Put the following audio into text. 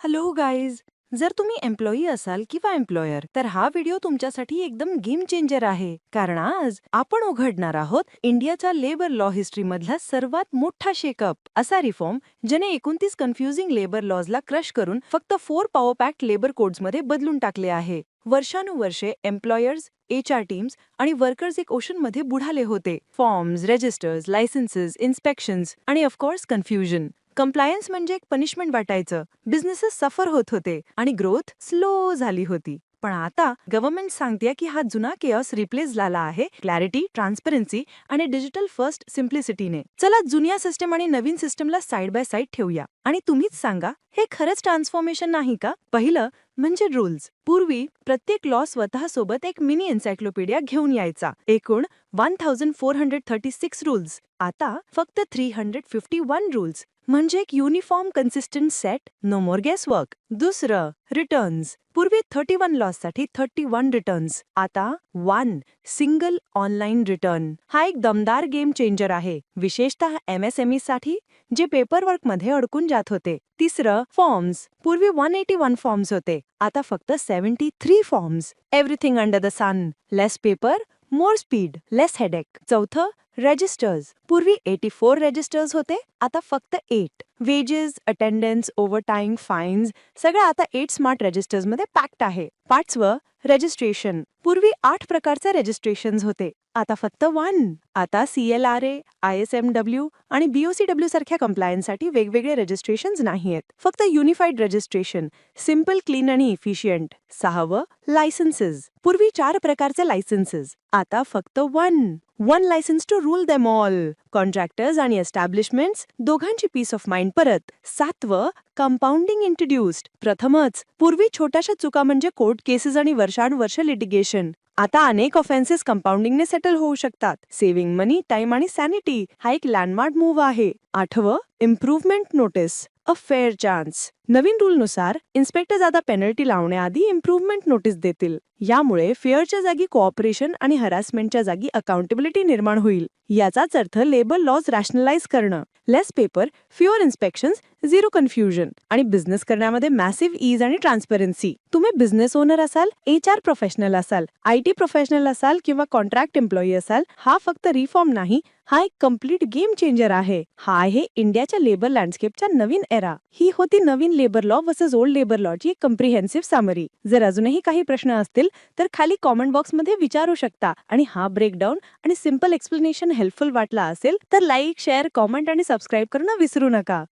Hello guys जर तुम्ही employee असाल किंवा एम्प्लॉयर तर हा व्हिडिओ तुमच्यासाठी एकदम गेम चेंजर आहे. कारण आज आपण उघडणार आहोत इंडियाच्या लेबर लॉ हिस्ट्री मधला सर्वात मोठा शेकअप असा रिफॉर्म ज्याने एकोणतीस कन्फ्युजिंग लेबर लॉजला क्रश करून फक्त फोर पॉवर पॅक्ट लेबर कोड्समध्ये बदलून टाकले आहे. वर्षानुवर्षे एम्प्लॉयर्स एच आर टीम्स आणि वर्कर्स एक ओशनमध्ये बुडाले होते. फॉर्म्स रेजिस्टर्स लायसन्सेस इन्स्पेक्शन्स आणि ऑफकोर्स कन्फ्युजन कम्प्लायन्स म्हणजे एक पनिशमेंट वाटायचं. बिझनेसेस सफर होत होते आणि ग्रोथ स्लो झाली होती. पण आता गव्हर्नमेंट सांगते की हा जुना केअस रिप्लेस झाला आहे क्लॅरिटी ट्रान्सपरन्सी आणि डिजिटल फर्स्ट सिम्प्लिसिटीने चला जुन्या सिस्टम आणि नवीन सिस्टमला साईड बाय साईड ठेवूया. आणि तुम्हीच सांगा हे खरंच ट्रान्सफॉर्मेशन नाही का? पहिलं म्हणजे रूल्स पूर्वी प्रत्येक लॉ स्वतः सोबत एक मिनी एन्सायक्लोपीडिया घेऊन यायचा. एकूण one thousand four hundred thirty six rules आता फक्त three hundred fifty one rules म्हणजे एक uniform consistent set no more guesswork दुसरं रिटर्न्स पूर्वी थर्टी वन लॉससाठी थर्टी वन रिटर्न्स आता वन सिंगल ऑनलाईन रिटर्न हा एक दमदार गेम चेंजर आहे. विशेषतः एमएसएमई साठी जे पेपरमध्ये अडकून जात होते. तिसरं फॉर्म्स पूर्वी वन एटी वन फॉर्म्स होते. आता फक्त seventy three forms everything under the sun less paper more speed less headache चौथं रजिस्टर्स पूर्वी एटी फोर रजिस्टर्स होते आता फक्त eight wages attendance overtime fines सगळं आता एट स्मार्ट रजिस्टर्समध्ये पॅक्ट आहे. पाचवं रजिस्ट्रेशन पूर्वी आठ प्रकारचे रजिस्ट्रेशन होते. आता फक्त वन आता C L R A I S M W आणि बीओसी डब्ल्यू सारख्या कंप्लायन्ससाठी वेगवेगळे रजिस्ट्रेशन नाही आहेत. फक्त युनिफाईड रजिस्ट्रेशन सिंपल क्लीन आणि इफिशियंट सहावं लायसन्सेस पूर्वी चार प्रकारचे लायसन्सेस आता फक्त one one licence to rule them all contractors आणि एस्टॅब्लिशमेंट्स दोघांची पीस ऑफ माइंड परत. सातवं कंपाऊंडिंग इंट्रोड्युस्ड प्रथमच पूर्वी छोट्याशा चुका म्हणजे कोर्ट केसेस आणि वर्षानुवर्ष लिटिगेशन आता अनेक ऑफेन्सेस कंपाऊंडिंगने सेटल होऊ शकतात. सेव्हिंग मनी टाइम आणि सॅनिटी हा एक लँडमार्क मूव्ह आहे. आठवं improvement notice a fair chance नवीन रूलनुसार इन्स्पेक्टर आता पेनल्टी लावण्याआधी इम्प्रूव्हमेंट नोटीस देतील. यामुळे फेअरच्या जागी कोऑपरेशन आणि हरासमेंटच्या जागी अकाउंटेबिलिटी निर्माण होईल. याचाच अर्थ लेबर लॉज रॅशनलाइज करणं. Less paper fewer inspections zero confusion आणि बिझनेस करण्यामध्ये मॅसिव्ह ईज आणि ट्रान्सपरन्सी तुम्ही बिझनेस ओनर असाल एच आर प्रोफेशनल असाल आय टी प्रोफेशनल असाल किंवा कॉन्ट्रॅक्ट एम्प्लॉई असाल हा फक्त रिफॉर्म नाही हा एक कंप्लीट गेम चेंजर आहे. हा आहे इंडियाच्या लेबर लँडस्केपच्या नवीन एरा ही होती नवीन labour law versus old labour लॉची एक कम्प्रिहेन्सिव्ह सामरी जर अजूनही काही प्रश्न असतील तर खाली कॉमेंट बॉक्समध्ये विचारू शकता. आणि हा ब्रेकडाऊन आणि सिंपल एक्सप्लेनेशन हेल्पफुल वाटला असेल तर लाईक शेअर कॉमेंट आणि सबस्क्राईब करणं विसरू नका.